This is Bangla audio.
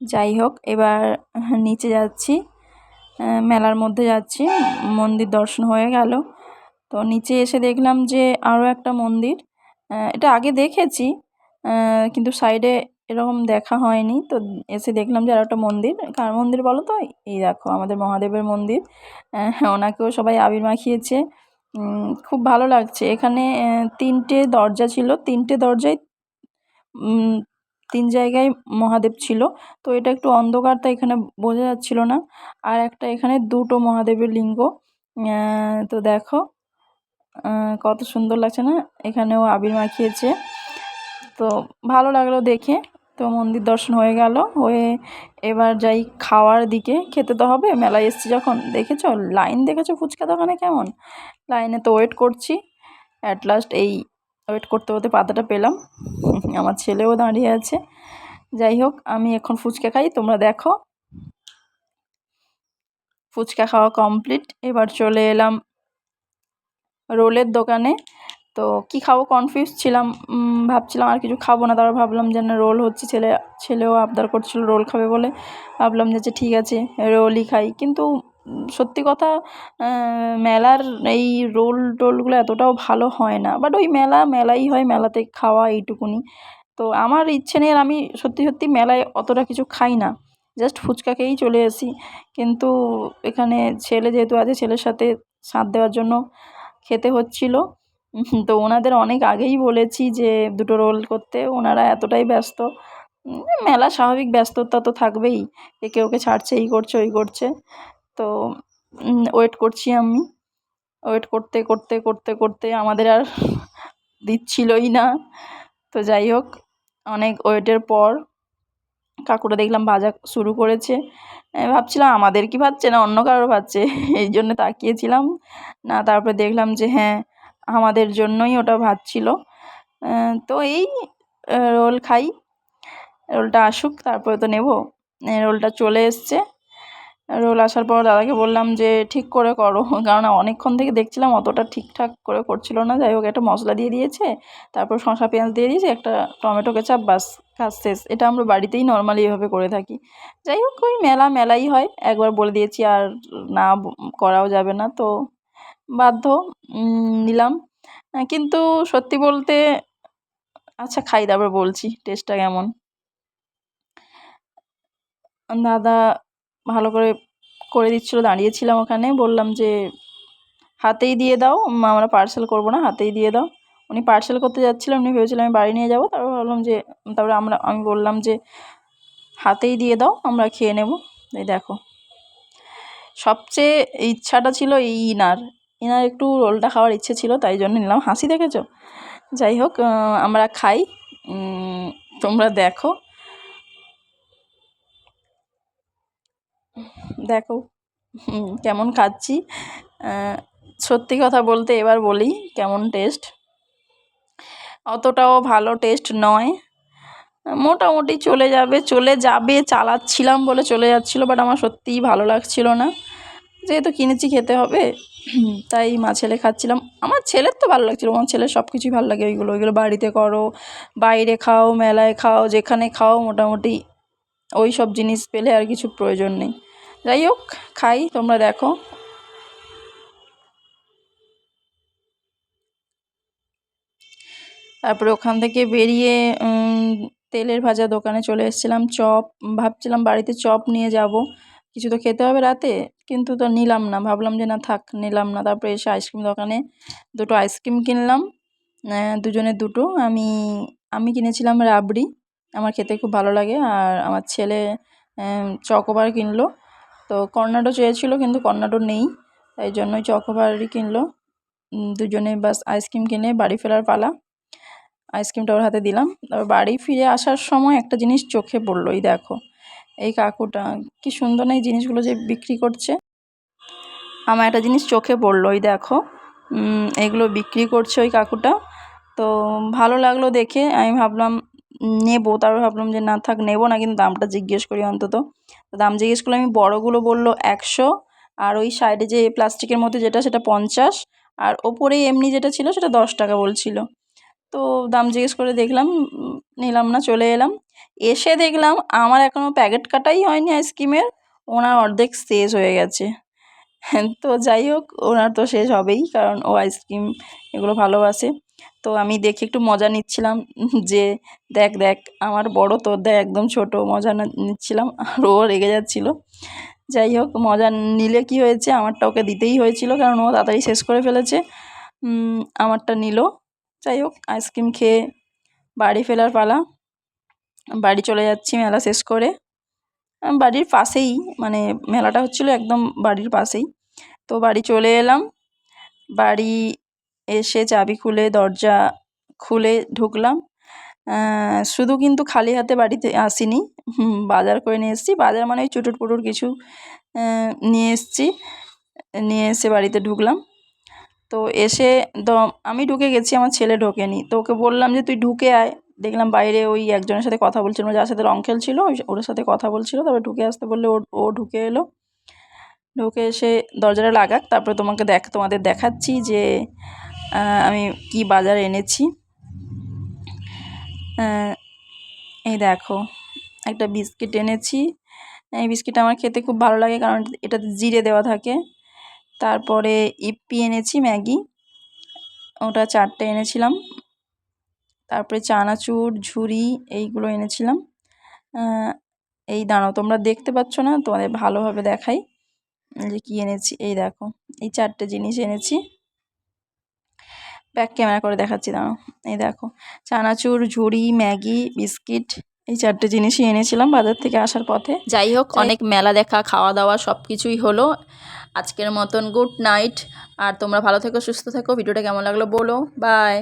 যাই হোক, এবার নিচে যাচ্ছি। মেলার মধ্যে যাচ্ছি। মন্দির দর্শন হয়ে গেল। তো নিচে এসে দেখলাম যে আরও একটা মন্দির। এটা আগে দেখেছি কিন্তু সাইডে এরকম দেখা হয়নি। তো এসে দেখলাম যে আরও একটা মন্দির। কার মন্দির বলো তো? এই দেখো, আমাদের মহাদেবের মন্দির। ওনাকেও সবাই আবির মাখিয়েছে। খুব ভালো লাগছে। এখানে তিনটে দরজা ছিল। তিনটে দরজায় তিন জায়গায় মহাদেব ছিল। তো এটা একটু অন্ধকার, তাই এখানে বোঝা যাচ্ছিল না। আর একটা এখানে দুটো মহাদেবের লিঙ্গ। তো দেখো কত সুন্দর লাগছে না? এখানেও আবির মাখিয়েছে। তো ভালো লাগল দেখে। তো মন্দির দর্শন হয়ে গেল। হয়ে এবার যাই খাওয়ার দিকে। খেতে তো হবে। মেলায় এসছি যখন। দেখেছ? লাইন দেখেছ ফুচকা দোকানে কেমন? লাইনে তো ওয়েট করছি। অ্যাট লাস্ট এই ওয়েট করতে করতে পাতাটা পেলাম। আমার ছেলেও দাঁড়িয়ে আছে। যাই হোক, আমি এখন ফুচকা খাই, তোমরা দেখো। ফুচকা খাওয়া কমপ্লিট। এবার চলে এলাম রোলের দোকানে। তো কি খাব কনফিউজ ছিলাম ভাবছিলাম আর কিছু খাব না, তারপর ভাবলাম যে না, রোল হচ্ছে, ছেলে, ছেলেও আবদার করছিল রোল খাবে বলে। ভাবলাম যে আচ্ছা ঠিক আছে, রোলই খাই। কিন্তু সত্যি কথা মেলার এই রোল টোলগুলো এতটাও ভালো হয় না। বাট ওই মেলা, মেলাই হয় মেলাতে খাওয়া এইটুকুনি। তো আমার ইচ্ছে নেই আর আমি সত্যি সত্যি মেলায় অতটা কিছু খাই না। জাস্ট ফুচকা খেয়েই চলে আসি। কিন্তু এখানে ছেলে যেহেতু আছে, ছেলের সাথে সাথ দেওয়ার জন্য খেতে হচ্ছিল। তো ওনাদের অনেক আগেই বলেছি যে দুটো রোল করতে। ওনারা এতটাই ব্যস্ত। মেলা স্বাভাবিক ব্যস্ততা তো থাকবেই। একে ওকে ছাড়ছে, এই করছে, ওই করছে। তো ওয়েট করছি আমি। ওয়েট করতে করতে করতে করতে আমাদের আর দিচ্ছিলই না। তো যাই হোক, অনেক ওয়েটের পর কাকুটা দেখলাম ভাজা শুরু করেছে। ভাবছিলাম আমাদের কি ভাজছে না অন্য কারোর ভাজছে? এই জন্য তাকিয়েছিলাম। না, তারপরে দেখলাম যে হ্যাঁ আমাদের জন্যই ওটা ভাজছিলো। তো এই রোল খাই। রোলটা আসুক, তারপরে তো নেব। রোলটা চলে এসছে। রোল আসার পর দাদাকে বললাম যে, ঠিক করে করো। কারণ অনেকক্ষণ থেকে দেখছিলাম অতটা ঠিকঠাক করে করছিল না। যাই হোক, একটা মশলা দিয়ে দিয়েছে, তারপর শসা পেঁয়াজ দিয়ে দিয়েছে, একটা টমেটো কেচাপ, বাস, কাজ শেষ। এটা আমরা বাড়িতেই নর্মালি এভাবে করে থাকি। যাই হোক, ওই মেলা মেলাই হয়। একবার বলে দিয়েছি, আর না করাও যাবে না। তো বাধ্য নিলাম। কিন্তু সত্যি বলতে আচ্ছা খাই, তারপর বলছি, টেস্টটা কেমন? দাদা ভালো করে করে দিচ্ছিল, দাঁড়িয়েছিলাম ওখানে। বললাম যে, হাতেই দিয়ে দাও আমরা পার্সেল করব না, হাতেই দিয়ে দাও। উনি পার্সেল করতে যাচ্ছিল উনি ভেবেছিলো আমি বাড়ি নিয়ে যাব। তারপর ভাবলাম যে, তারপরে আমরা, আমি বললাম যে, হাতেই দিয়ে দাও, আমরা খেয়ে নেব। এই দেখো। সবচেয়ে ইচ্ছাটা ছিল এই ইনার। ইনার একটু রোলটা খাওয়ার ইচ্ছে ছিল, তাই জন্য নিলাম। হাসি দেখেছ? যাই হোক আমরা খাই। তোমরা দেখো। দেখো কেমন খাচ্ছি। সত্যি কথা বলতে এবার বলি কেমন টেস্ট অতটাও ভালো টেস্ট নয়। মোটামুটি চলে যাবে চলে যাবে, চালাচ্ছিলাম বলে চলে যাচ্ছিল বাট আমার সত্যিই ভালো লাগছিল না। যেহেতু কিনেছি খেতে হবে তাই মা ছেলে খাচ্ছিলাম। আমার ছেলের তো ভালো লাগছিল, আমার ছেলের সব কিছুই ভালো লাগে, ওইগুলো ওইগুলো বাড়িতে করো, বাইরে খাও, মেলায় খাও, যেখানে খাও, মোটামুটি ওই সব জিনিস পেলে আর কিছু প্রয়োজন নেই। যাই হোক, খাই, তোমরা দেখো। তারপরে ওখান থেকে বেরিয়ে তেলের ভাজা দোকানে চলে এসেছিলাম, চপ। ভাবছিলাম বাড়িতে চপ নিয়ে যাব। কিছু তো খেতে হবে রাতে, কিন্তু তো নিলাম না। ভাবলাম যে না থাক, নিলাম না। তারপরে এসে আইসক্রিম দোকানে দুটো আইসক্রিম কিনলাম। দুজনের দুটো। আমি আমি কিনেছিলাম রাবড়ি। আমার খেতে খুব ভালো লাগে। আর আমার ছেলে চকোবার কিনলো। তো কর্নাডো চেয়েছিলো, কিন্তু কর্নাডো নেই। তাই জন্যই চকোবারই কিনলো। দুজনে বাস আইসক্রিম কিনে বাড়ি ফেরার পালা। আইসক্রিমটা ওর হাতে দিলাম। তারপর বাড়ি ফিরে আসার সময় একটা জিনিস চোখে পড়ল, এই দেখো। এই কাকুটা, কি সুন্দর না এই জিনিসগুলো যে বিক্রি করছে। আমার একটা জিনিস চোখে পড়ল ওই দেখো। এগুলো বিক্রি করছে ওই কাকুটা। তো ভালো লাগল দেখে। আমি ভাবলাম নেব, তারপর ভাবলাম যে না থাক, নেব না, কিন্তু দামটা জিজ্ঞেস করি অন্তত। দাম জিজ্ঞেস করলে আমি বড়োগুলো বলল একশো, আর ওই সাইডে যে প্লাস্টিকের মধ্যে যেটা, সেটা পঞ্চাশ, আর ওপরে এমনি যেটা ছিল, সেটা দশ টাকা বলছিল। তো দাম জিজ্ঞেস করে দেখলাম, নিলাম না, চলে এলাম। এসে দেখলাম আমার এখনও প্যাকেট কাটাই হয়নি আইসক্রিমের, ওনার অর্ধেক শেষ হয়ে গেছে। তো যাই হোক, ওনার তো শেষ হবেই, কারণ ও আইসক্রিম এগুলো ভালোবাসে। তো আমি দেখে একটু মজা নিচ্ছিলাম। যে দেখ দেখ, আমার বড় তোর দেখ, একদম ছোট, মজা নিচ্ছিলাম। আর ও রেগে যাচ্ছিল। যাই হোক, মজা নিলে কি হয়েছে? আমারটা ওকে দিতেই হয়েছিল, কারণ ও তাড়াতাড়ি শেষ করে ফেলেছে। আমারটা নিল। যাই হোক, আইসক্রিম খেয়ে বাড়ি ফেরার পালা। বাড়ি চলে যাচ্ছি মেলা শেষ করে। বাড়ির পাশেই মানে মেলাটা হচ্ছিল একদম বাড়ির পাশেই। তো বাড়ি চলে এলাম। বাড়ি এসে চাবি খুলে, দরজা খুলে ঢুকলাম। শুধু কিন্তু খালি হাতে বাড়িতে আসিনি বাজার করে নিয়ে এসেছি। বাজার মানে ওই চুটুর পুটুর কিছু নিয়ে এসেছি, নিয়ে এসে বাড়িতে ঢুকলাম। তো এসে তো আমি ঢুকে গেছি, আমার ছেলে ঢোকেনি। তো ওকে বললাম যে, তুই ঢুকে আয়। দেখলাম বাইরে ওই একজনের সাথে কথা বলছিল, যার সাথে রং খেলছিল ওর সাথে কথা বলছিল। তারপরে ঢুকে আসতে বললে ও ও ঢুকে এলো। ঢুকে এসে দরজাটা লাগাক, তারপরে তোমাকে দেখ, তোমাদের দেখাচ্ছি যে আমি কি বাজার এনেছি? এই দেখো, একটা বিস্কিট এনেছি। এই বিস্কিটটা আমার খেতে খুব ভালো লাগে কারণ এটাতে জিরে দেওয়া থাকে। তারপরে ইপ্পি এনেছি, ম্যাগি। ওটা চারটে এনেছিলাম। তারপরে চানাচুর ঝুড়ি এইগুলো এনেছিলাম। এই দাঁড়াও, তোমরা দেখতে পাচ্ছ না? তোমাদের ভালোভাবে দেখাই যে কী এনেছি। এই দেখো, এই চারটে জিনিস এনেছি। ব্যাক ক্যামেরা করে দেখাচ্ছি দাঁড়াও। এই দেখো চানাচুর ঝুড়ি ম্যাগি বিস্কিট এই চারটে জিনিসই এনেছিলাম বাজার থেকে আসার পথে। যাই হোক অনেক মেলা দেখা খাওয়া দাওয়া সব কিছুই হলো। আজকের মতন গুড নাইট। আর তোমরা ভালো থেকো সুস্থ থেকো। ভিডিওটা কেমন লাগল বলো। বাই।